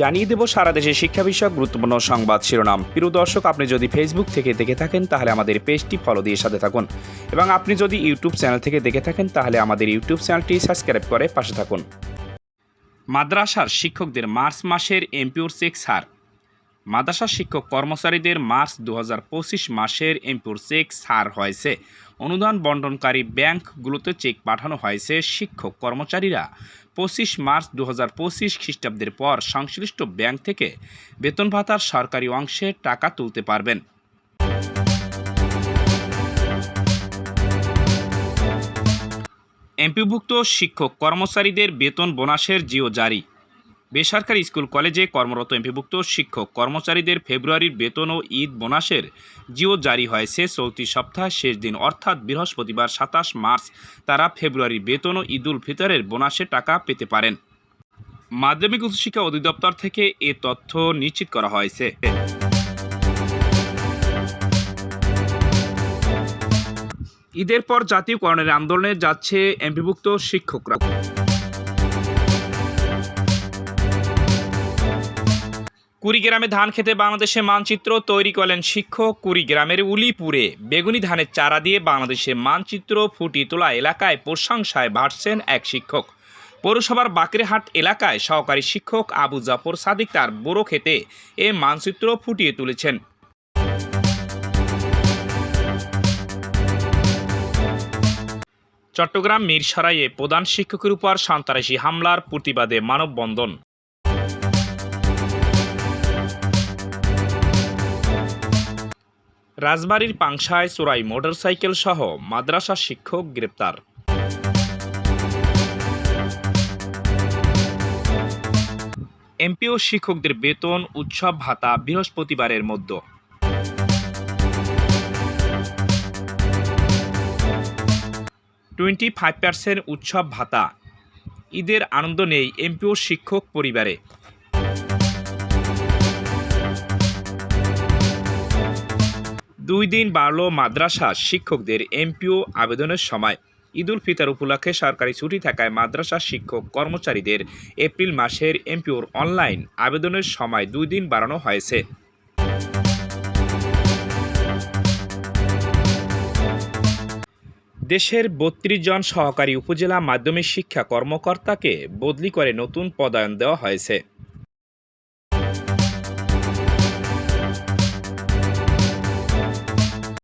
জানিয়ে দেব, সারা দেশে শিক্ষা বিষয়ক গুরুত্বপূর্ণ সংবাদ শিরোনাম। প্রিয় দর্শক, আপনি যদি ফেসবুক থেকে দেখে থাকেন, তাহলে আমাদের পেজটি ফলো দিয়ে সাথে থাকুন। এবং আপনি যদি ইউটিউব চ্যানেল থেকে দেখে থাকেন, তাহলে আমাদের ইউটিউব চ্যানেলটি সাবস্ক্রাইব করে পাশে থাকুন। মাদ্রাসার শিক্ষকদের মার্চ মাসের এমপিওর চেক ছাড় মাদ্রাসা শিক্ষক কর্মচারীদের মার্চ দু হাজার পঁচিশ মাসের এমপুর চেক ছাড় হয়েছে। অনুদান বন্টনকারী ব্যাংকগুলোতে চেক পাঠানো হয়েছে শিক্ষক কর্মচারীরা। পঁচিশ মার্চ দু পঁচিশ খ্রিস্টাব্দের পর সংশ্লিষ্ট ব্যাংক থেকে বেতন ভাতার সরকারি অংশে টাকা তুলতে পারবেন। এমপিভুক্ত শিক্ষক কর্মচারীদের বেতন বোনাসের জিও জারি। বেসরকারি স্কুল কলেজে কর্মরত এমপিভুক্ত শিক্ষক কর্মচারীদের ফেব্রুয়ারির বেতন ও ঈদ বোনাসের জিও জারি হয়। হয়েছে চলতি সপ্তাহের শেষ দিন, অর্থাৎ বৃহস্পতিবার সাতাশ মার্চ, তারা ফেব্রুয়ারির বেতন ও ঈদুল ফিতরের বোনাসে টাকা পেতে পারেন। মাধ্যমিক উচ্চশিক্ষা অধিদপ্তর থেকে এ তথ্য নিশ্চিত করা হয়েছে। ঈদের পর জাতীয়করণের আন্দোলনে যাচ্ছে এমপিভুক্ত শিক্ষকরা। কুড়িগ্রামে ধান খেতে বাংলাদেশে মানচিত্র তৈরি করলেন শিক্ষক কুড়িগ্রামের উলিপুরে। বেগুনি ধানের চারা দিয়ে বাংলাদেশে মানচিত্র ফুটিয়ে তোলা এলাকায় প্রশংসায় ভাটছেন এক শিক্ষক। পৌরসভার বাকরেহাট এলাকায় সহকারী শিক্ষক আবু জাফর সাদিক তার বড়ো খেতে এ মানচিত্র ফুটিয়ে তুলেছেন। চট্টগ্রাম মিরসরাইয়ে প্রধান শিক্ষকের উপর সন্ত্রাসী হামলার প্রতিবাদে মানববন্ধন। রাজবাড়ির পাংশায় চোরাই মোটরসাইকেল সহ মাদ্রাসা শিক্ষক গ্রেপ্তার। এমপিও শিক্ষকদের বেতন, উৎসব, ভাতা বৃহস্পতিবারের মধ্য। টোয়েন্টি ফাইভ পার্সেন্ট উৎসব ভাতা। ঈদের আনন্দ নেই এমপিও শিক্ষক পরিবারে। দুই দিন বাড়ল মাদ্রাসা শিক্ষকদের এমপিও আবেদনের সময়। ঈদুল ফিতর উপলক্ষে সরকারি ছুটি থাকায় মাদ্রাসা শিক্ষক কর্মচারীদের এপ্রিল মাসের এমপিওর অনলাইন আবেদনের সময় দুই দিন বাড়ানো হয়েছে। দেশের বত্রিশ জন সহকারী উপজেলা মাধ্যমিক শিক্ষা কর্মকর্তাকে বদলি করে নতুন পদায়ন দেওয়া হয়েছে।